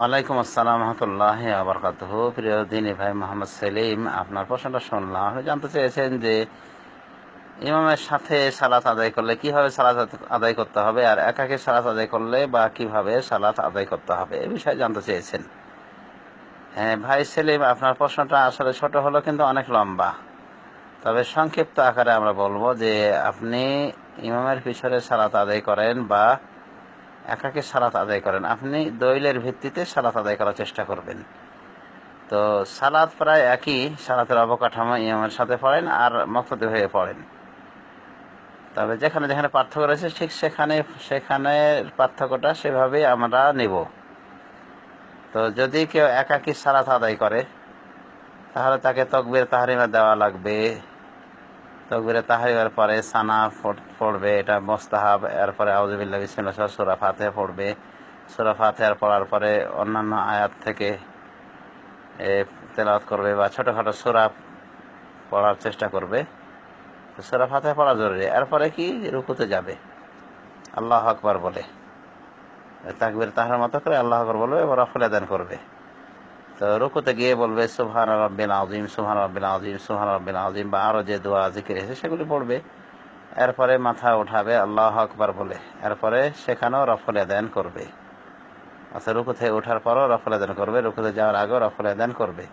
ওয়ালাইকুম আসসালাম রহমতুল্লাহ আবরকাত প্রিয় দিনী ভাই মোহাম্মদ সেলিম, আপনার প্রশ্নটা শুনলাম। আপনি জানতে চেয়েছেন যে ইমামের সাথে সালাত আদায় করলে কীভাবে সালাত আদায় করতে হবে আর একাকে সালাত আদায় করলে বা কীভাবে সালাত আদায় করতে হবে এ বিষয়ে জানতে চেয়েছেন। হ্যাঁ ভাই সেলিম, আপনার প্রশ্নটা আসলে ছোট হলো কিন্তু অনেক লম্বা। তবে সংক্ষিপ্ত আকারে আমরা বলব যে আপনি ইমামের পিছনে সালাত আদায় করেন বা একাকে সালাত আদায় করেন। আপনি দলিলের ভিত্তিতে সালাত আদায় করার চেষ্টা করবেন। তো সালাত প্রায় একই সালাতের অবকাঠামো ইমামের সাথে পড়েন আর মক্তদে হয়ে পড়েন। তবে যেখানে যেখানে পার্থক্য রয়েছে, ঠিক সেখানে সেখানে পার্থক্যটা সেভাবেই আমরা নেব। তো যদি কেউ একাকি সালাত আদায় করে, তাহলে তাকে তকবির তাহারিমা দেওয়া লাগবে। তকবিরে তাহারিমার পরে সানা পড়বে, এটা মোস্তাহাব, এরপরে আউজবিল্লা বিসমিল্লা সুরা ফাতে পড়বে। সুরা ফাতেহার পড়ার পরে অন্যান্য আয়াত থেকে তেলাওয়াত করবে বা ছোটোখাটো সুরা পড়ার চেষ্টা করবে। সুরা ফাতে পড়া জরুরি। এরপরে কি? রুকুতে যাবে। আল্লাহ আকবর বলে। তাকবির তাহার মতো করে আল্লাহ আকবর বলবে এবং রফলে দান করবে। তো রুকুতে গিয়ে বলবে সুহান রব্বিন আজিম সুহান রব্বিন আজিম সুহান রব্বিন আজিম বা আরও যে দোয়া, জিকির এসে সেগুলি পড়বে। এরপরে মাথা উঠাবে, আল্লাহ আকবর বলে। এরপরে সেখানেও রফল আদান করবে। আচ্ছা রুকু থেকে ওঠার পরও রফল আদান করবে। রুকুতে যাওয়ার আগেও রফল আদান করবে।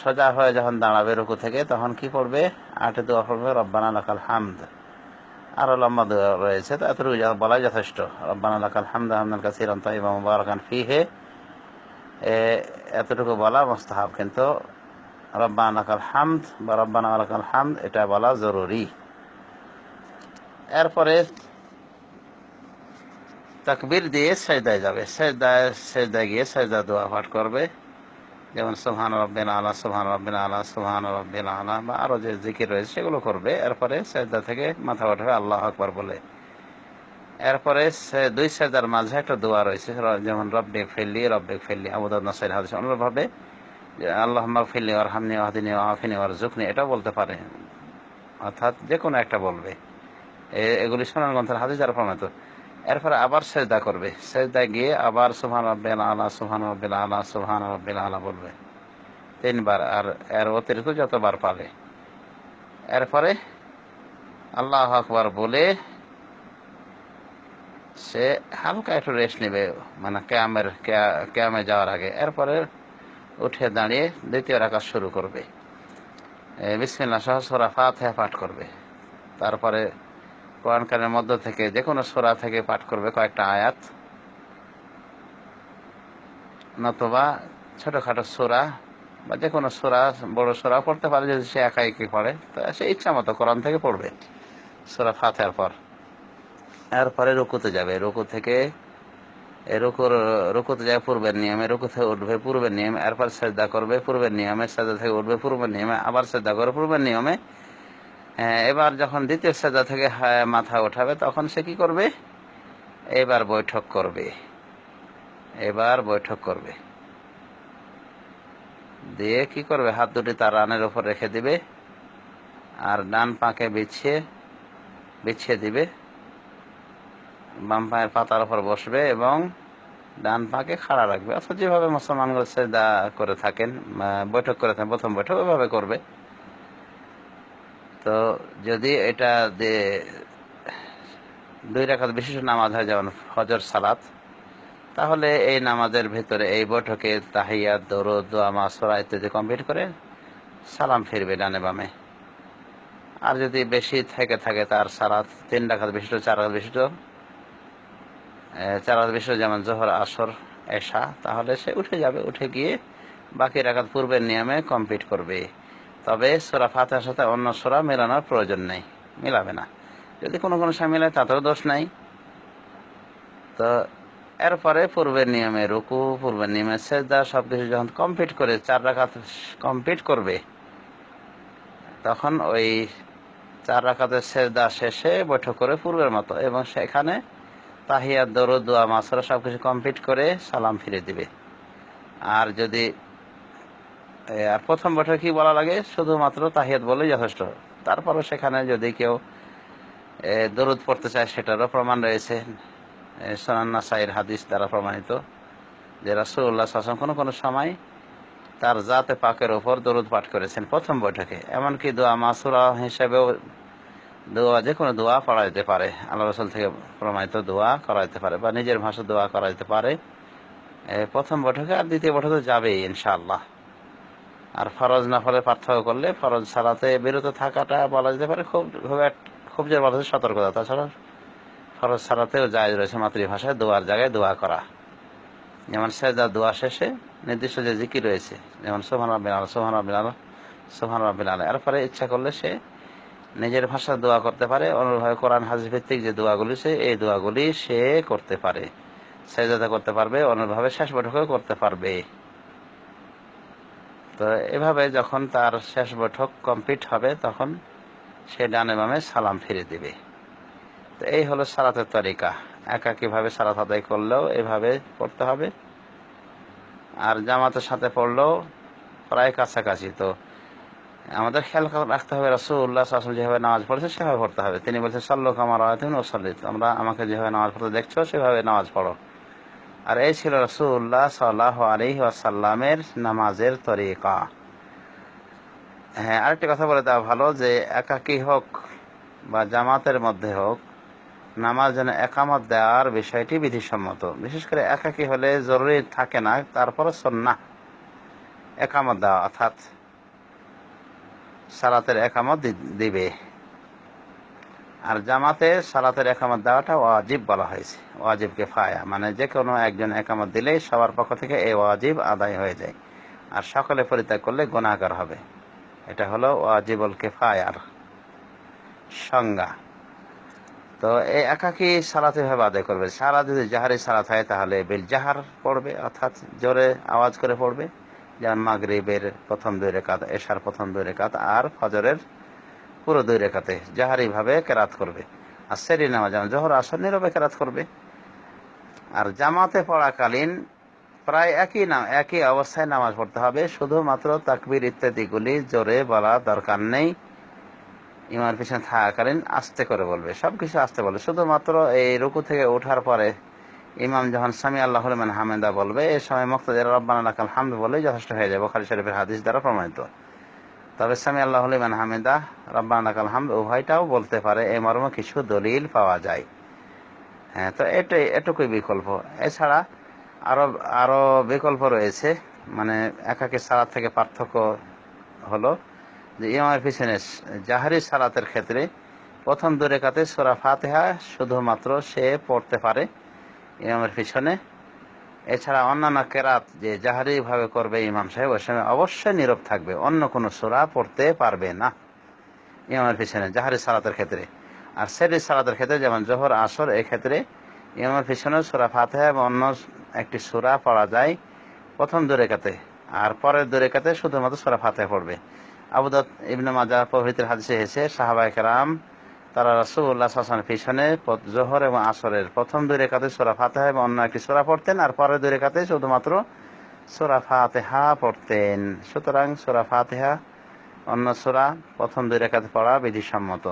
সোজা হয়ে যখন দাঁড়াবে রুকু থেকে, তখন কি পড়বে? আটে দোয়া পড়বে, রব্বানা লাকাল হামদ। আরও লম্বা দোয়া রয়েছে। তো এতটুকু বলাই যথেষ্ট। রব্বানা লাকাল হামদ, হামদান কাসির এবং মুবারকান ফি হে এতটুকু বলা মোস্তাহাব, কিন্তু রব্বান আকাল হামদ বা রব্বান আলাকাল হামদ, এটা বলা জরুরি। এরপরে তাকবির দিয়ে সেজদায় যাবে। সেজদায় সেজদায় গিয়ে সেজদা দোয়া পাঠ করবে। যেমন সোহান রব্বিন আলা সোহান রব্বিন আলা সোহান রব্বিন আলা, বা আরও যে জিকির রয়েছে সেগুলো করবে। এরপরে সেজদা থেকে মাথা উঠাবে আল্লাহ আকবর বলে। এরপরে দুই সেজার মাঝে একটা দোয়া রয়েছে যেমন, রব্বে ফেললি রব্বে ফেললি আবুদাদ হাদিস। অনুরূপভাবে আল্লাহ ফেললি ওর হামনি ওয়াহিনী আফিনি ওর জুকনি এটা বলতে পারে। অর্থাৎ যে কোনো একটা বলবে। এগুলি সোনার গ্রন্থের হাদিস যারা প্রমাণিত। এরপরে আবার সেজদা করবে। সেজদায় গিয়ে আবার সুহান রব্বিল আলা সুহান রব্বিল আলা সুহান রব্বিল আলা বলবে। তিনবার, আর এর অতিরিক্ত যতবার পাবে এরপরে আল্লাহ আকবর বলে সে হালকা একটু রেস্ট নেবে মানে ক্যামের ক্যামে যাওয়ার আগে। এরপরে উঠে দাঁড়িয়ে দ্বিতীয় রাখা শুরু করবে। বিসমিল্লা সহ সোরা ফাতে পাঠ করবে। তারপরে কোরআনকারের মধ্য থেকে যে কোনো সোরা থেকে পাঠ করবে কয়েকটা আয়াত। নতবা ছোটোখাটো সোরা বা যে কোনো সোরা, বড় সোরা পড়তে পারে যদি সে একা একে পড়ে। তো সে ইচ্ছা মতো কোরআন থেকে পড়বে সোরা ফাতেহার পর। এরপরে রুকুতে যাবে। রুকু থেকে রুকুর, রুকুতে যাবে পূর্বের নিয়মে। রুকু থেকে উঠবে পূর্বের নিয়মে এরপর সেজদা করবে পূর্বের নিয়মে। সেজদা থেকে উঠবে পূর্বের নিয়মে, আবার সেজদা করবে পূর্বের নিয়মে। এবার যখন দ্বিতীয় সেজদা থেকে মাথা ওঠাবে তখন সে কি করবে? এবার বৈঠক করবে। এবার বৈঠক করবে। দিয়ে কি করবে? হাত দুটি তার রানের উপর রেখে দিবে। আর ডান পাকে বিছিয়ে বিছিয়ে দিবে। বাম পায়ের পাতার উপর বসবে এবং ডান পাকে খাড়া রাখবে। অর্থাৎ যেভাবে মুসলমানগুলো সেদা করে থাকেন বৈঠক করে থাকেন, প্রথম বৈঠক ওইভাবে করবে। তো যদি এটা দুই রেখা বিশিষ্ট নামাজ হয়, যেমন হজর সালাত, তাহলে এই নামাজের ভেতরে এই বৈঠকে তাহিয়া দৌড় দোয়া, মাসরা ইত্যাদি কমপ্লিট করে সালাম ফিরবে ডানে বামে। আর যদি বেশি থেকে থাকে তার সালাত তিন রাখাত বিশিষ্ট, চার রাখাত বিশিষ্ট চার রাখাত বিশিষ্ট যেমন জোহর, আসর, এশা, তাহলে সে উঠে যাবে, উঠে গিয়ে বাকি রাখাত পূর্বের নিয়মে কমপ্লিট করবে। তবে সোরা ফাতেহার সাথে অন্য সোরা মেলানোর প্রয়োজন নেই, মিলাবে না। যদি কোনো কোনো সময় মিলায় তাতেও দোষ নাই। তো এরপরে পূর্বের নিয়মে রুকু, পূর্বের নিয়মে সেজদা সব কিছু যখন কমপ্লিট করে চার রাখাত কমপ্লিট করবে, তখন ওই চার রাখাতের সেজদা শেষে বৈঠক করে পূর্বের মতো। এবং সেখানে তাহিয়া, দরুদ দোয়া মাসরা সব কিছু কমপ্লিট করে সালাম ফিরে দিবে। আর যদি আর প্রথম বৈঠক কি বলা লাগে? শুধুমাত্র তাহিয়াত বলেই যথেষ্ট। তারপরও সেখানে যদি কেউ দরুদ পড়তে চায়, সেটারও প্রমাণ রয়েছে। সোনান্না সাইর হাদিস দ্বারা প্রমাণিত যে রাসুল্লাহ আসলাম কোনো কোনো সময় তার জাতে পাকের ওপর দরুদ পাঠ করেছেন প্রথম বৈঠকে। এমনকি দোয়া মাসুরা হিসেবেও দোয়া যে কোনো দোয়া পড়া যেতে পারে আল্লাহ রসুল থেকে প্রমাণিত দোয়া করা যেতে পারে বা নিজের ভাষা দোয়া করা যেতে পারে প্রথম বৈঠকে আর দ্বিতীয় বৈঠকে যাবেই ইনশাআল্লাহ আর ফরজ না ফলে পার্থক্য করলে ফরজ ছাড়াতে বিরত থাকাটা বলা যেতে পারে খুব খুব খুব বলা সতর্কতা তাছাড়া ফরজ ছাড়াতেও জায়জ রয়েছে মাতৃভাষায় দোয়ার জায়গায় দোয়া করা যেমন সেজা দোয়া শেষে নির্দিষ্ট যে জিকির রয়েছে যেমন সোহান রাবিন আল সোহান রাবিন আল সোহান রাবিন এরপরে ইচ্ছা করলে সে নিজের ভাষা দোয়া করতে পারে অনুরূপভাবে কোরআন হাজির ভিত্তিক যে দোয়াগুলি সে, এই দোয়াগুলি সে করতে পারে। সেজাদা করতে পারবে অনুরূপভাবে শেষ বৈঠকেও করতে পারবে। তো এভাবে যখন তার শেষ বৈঠক কমপ্লিট হবে, তখন সে ডানে বামে সালাম ফিরে দিবে। তো এই হলো সালাতের তরিকা। একাকীভাবে সালাত আদায় করলেও এভাবে পড়তে হবে। আর জামাতের সাথে পড়লেও প্রায় কাছাকাছি। তো আমাদের খেয়াল রাখতে হবে রসুল্লাহ আসল যেভাবে নামাজ পড়েছে সেভাবে পড়তে হবে। তিনি বলছেন সাল্লুক আমার আয়াতিন ও সাল্লিত। আমরা আমাকে যেভাবে নামাজ পড়তে দেখছ, সেভাবে নামাজ পড়ো। আর এই ছিল রসুল্লাহ সাল্লাহ আলী ওয়াসাল্লামের নামাজের তরিকা। হ্যাঁ আরেকটি কথা বলে দেওয়া ভালো যে, একাকী হোক বা জামাতের মধ্যে হোক, নামাজ যেন একামত দেওয়ার বিষয়টি বিধিসম্মত। বিশেষ করে একাকী হলে জরুরি থাকে না তারপরে সন্না একামত দেওয়া, অর্থাৎ সালাতের একামত দিবে। আর জামাতে সালাতের একামত দেওয়াটা ওয়াজিব বলা হয়েছে, ওয়াজিবকে ফায়া। মানে যে কোনো একজন একামত দিলেই সবার পক্ষ থেকে এই ওয়াজিব আদায় হয়ে যায়। আর সকলে পরিত্যাগ করলে গুণাগার হবে। এটা হলো ওয়াজিবুল কেফায়ার সংজ্ঞা। তো এই একাকি সালাতে ভাবে আদায় করবে। সারা যদি জাহারি সালাত হয় তাহলে বিল জাহার পড়বে, অর্থাৎ জোরে আওয়াজ করে পড়বে। যেমন মাগরিবের প্রথম দুই রেখাত, এশার প্রথম দুই রেখাত, আর ফজরের পুরো দুই রেখাতে জাহারি ভাবে কেরাত করবে। আর সেরি নামাজ, যেমন জহর, আসর নীরবে কেরাত করবে। আর জামাতে পড়াকালীন প্রায় একই নাম, একই অবস্থায় নামাজ পড়তে হবে। শুধুমাত্র তাকবির ইত্যাদিগুলি জোরে বলা দরকার নেই। ইমার পিছনে থাকাকালীন আস্তে করে বলবে, সবকিছু আস্তে বলবে। শুধুমাত্র এই রুকু থেকে ওঠার পরে ইমাম যখন সামি আল্লাহ রহমান হামেদা বলবে, এ সময় মুক্তাদের রব্বান আলাকাল হামদ বলেই যথেষ্ট হয়ে যাবে, খালি শরীফের হাদিস দ্বারা প্রমাণিত। তবে সামি আল্লাহ রহমান হামেদা, রব্বান আলাকাল হামদ উভয়টাও বলতে পারে, এ মর্ম কিছু দলিল পাওয়া যায়। হ্যাঁ তো এটাই, এটুকুই বিকল্প। এছাড়া আরও আরও বিকল্প রয়েছে মানে একাকে সালাত থেকে পার্থক্য হলো যে ইমামের পিছনে জাহারি সালাতের ক্ষেত্রে প্রথম দূরে কাতে সোরা ফাতেহা শুধুমাত্র সে পড়তে পারে ইমামের পিছনে। এছাড়া অন্যান্য কেরাত যে জাহারি ভাবে করবে ইমাম সাহেব, ওই সময় অবশ্যই নীরব থাকবে, অন্য কোনো সোরা পড়তে পারবে না ইমামের পিছনে, জাহারি সালাতের ক্ষেত্রে। আর সেরি সালাতের ক্ষেত্রে যেমন জোহর, আসর ক্ষেত্রে ইমামের পিছনে সোরা ফাতেহা এবং অন্য একটি সোরা পড়া যায় প্রথম দূরেকাতে আর পরের দূরেকাতে শুধুমাত্র সোরা ফাতেহা পড়বে। আবুদাত ইবনে মাজা প্রভৃতির হাদিসে এসে সাহাবাই কেরাম তারা সাল্লাল্লাহু পিছনে জোহর এবং আসরের প্রথম দুই রেখাতে সূরা ফাতিহা এবং অন্য একটি সোরা পড়তেন আর পরের দুই রেখাতে শুধুমাত্র সূরা ফাতিহা পড়তেন। সুতরাং সূরা ফাতিহা অন্য সূরা প্রথম দুই রেখাতে পড়া বিধিসম্মত।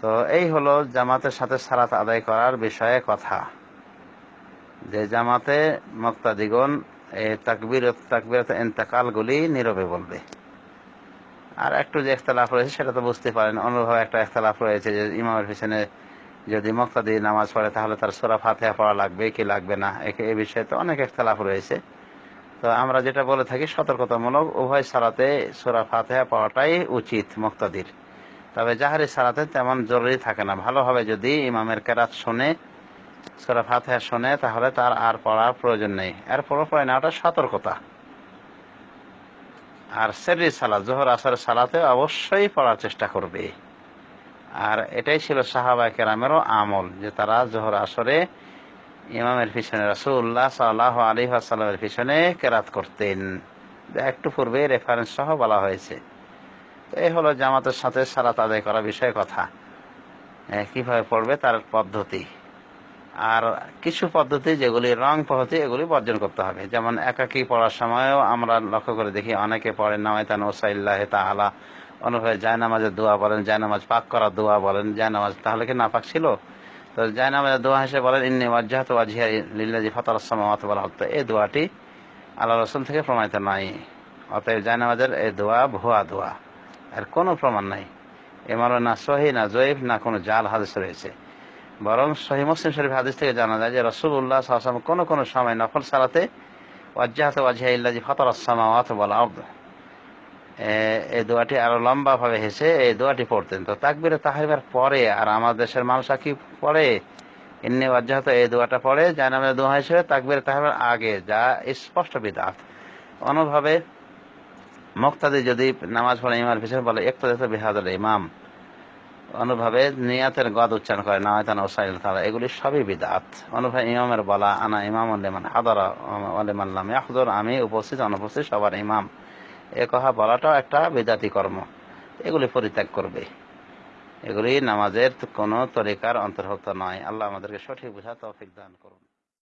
তো এই হলো জামাতের সাথে সালাত আদায় করার বিষয়ে কথা। যে জামাতে মুক্তাদিগণ এই তাকবির তাকবিরত ইন্তেকালগুলি নীরবে বলবে। আর একটু যে ইখতলাফ রয়েছে সেটা তো বুঝতে পারেন। অন্যভাবে একটা ইখতলাফ রয়েছে যে ইমামের পিছনে যদি মুক্তাদি নামাজ পড়ে, তাহলে তার সোরা ফাতেহা পড়া লাগবে, কি লাগবে না? এই বিষয়ে তো অনেক ইখতলাফ রয়েছে। তো আমরা যেটা বলে থাকি, সতর্কতামূলক, উভয় সালাতে সোরা ফাতেহা পড়াটাই উচিত মুক্তাদির। তবে জাহারি সালাতে তেমন জরুরি থাকে না। ভালো হবে যদি ইমামের কেরাত শোনে, সোরা ফাতেহা শোনে, তাহলে তার আর পড়ার প্রয়োজন নেই। এরপরও পড়ে নেওয়াটা সতর্কতা। আর সেরি সালাত, জোহর আসর সালাতে অবশ্যই পড়ার চেষ্টা করবে। আর এটাই ছিল সাহাবা কেরামেরও আমল, যে তারা জোহর, আসরে ইমামের পিছনে রাসুল্লাহ সাল্লাহ আলী আসাল্লামের পিছনে কেরাত করতেন। একটু পূর্বে রেফারেন্স সহ বলা হয়েছে। তো এই হলো জামাতের সাথে সালাত আদায় করা বিষয়ে কথা। কীভাবে পড়বে তার পদ্ধতি। আর কিছু পদ্ধতি যেগুলি রং পদ্ধতি, এগুলি বর্জন করতে হবে। যেমন একাকী পড়ার সময়ও আমরা লক্ষ্য করে দেখি অনেকে পড়েন নামাইতান ওসাইল্লাহ তাআলা, অনুভবে জায়নামাজের দোয়া বলেন, জায়নামাজ পাক করার দোয়া বলেন, জায়নামাজ তাহলে কি নাপাক ছিল? তো জায়নামাজের দোয়া হিসেবে বলেন, ইন্নি ওয়াজ্জাহাত ওয়াজহিয়া লিল্লাজি ফাতার সামাওয়াত ওয়াল আরদ। এই দোয়াটি আল্লাহ রসুল থেকে প্রমাণিত নাই। অতএব জায় নামাজের এই দোয়া ভুয়া দোয়া। আর কোনো প্রমাণ নাই। এমারও না সহি না জয়ীফ না কোনো জাল হাদিস রয়েছে। বরং সহি মুসলিম শরীফ হাদিস থেকে জানা যায় যে রসুল্লাহ সাহসাম কোনো কোনো সময় নফল সালাতে ওয়াজ্জাহাত ওয়াজহিয়া ইল্লাজি ফাতার সামাওয়াত ওয়াল আরদ। এই দোয়াটি আরও লম্বা ভাবে হেসে এই দোয়াটি পড়তেন। তো তাকবিরে তাহিবার পরে আর আমাদের দেশের মানুষ আর কি পড়ে? ইন্নি ওয়াজ্জাহাত এই দোয়াটা পড়ে যা নামে দোয়া হিসেবে তাকবিরে তাহিবার আগে, যা স্পষ্ট বিদাত। অনুভাবে মুক্তাদি যদি নামাজ পড়ে ইমার পিছনে বলে একটু বিহাদুল ইমাম। অনুভাবে নিয়াতের গদ উচ্চারণ করে না হয়তো ওসাইল তালা, এগুলি সবই বিদাত। অনুভাবে ইমামের বলা, আনা ইমাম উল্লেমান হাদারা আলিমাল্লাম ইয়াহদুর, আমি উপস্থিত, অনুপস্থিত সবার ইমাম। এ কথা বলাটাও একটা বিদাতি কর্ম। এগুলি পরিত্যাগ করবে। এগুলি নামাজের কোনো তরিকার অন্তর্ভুক্ত নয়। আল্লাহ আমাদেরকে সঠিক বোঝা তৌফিক দান করুন।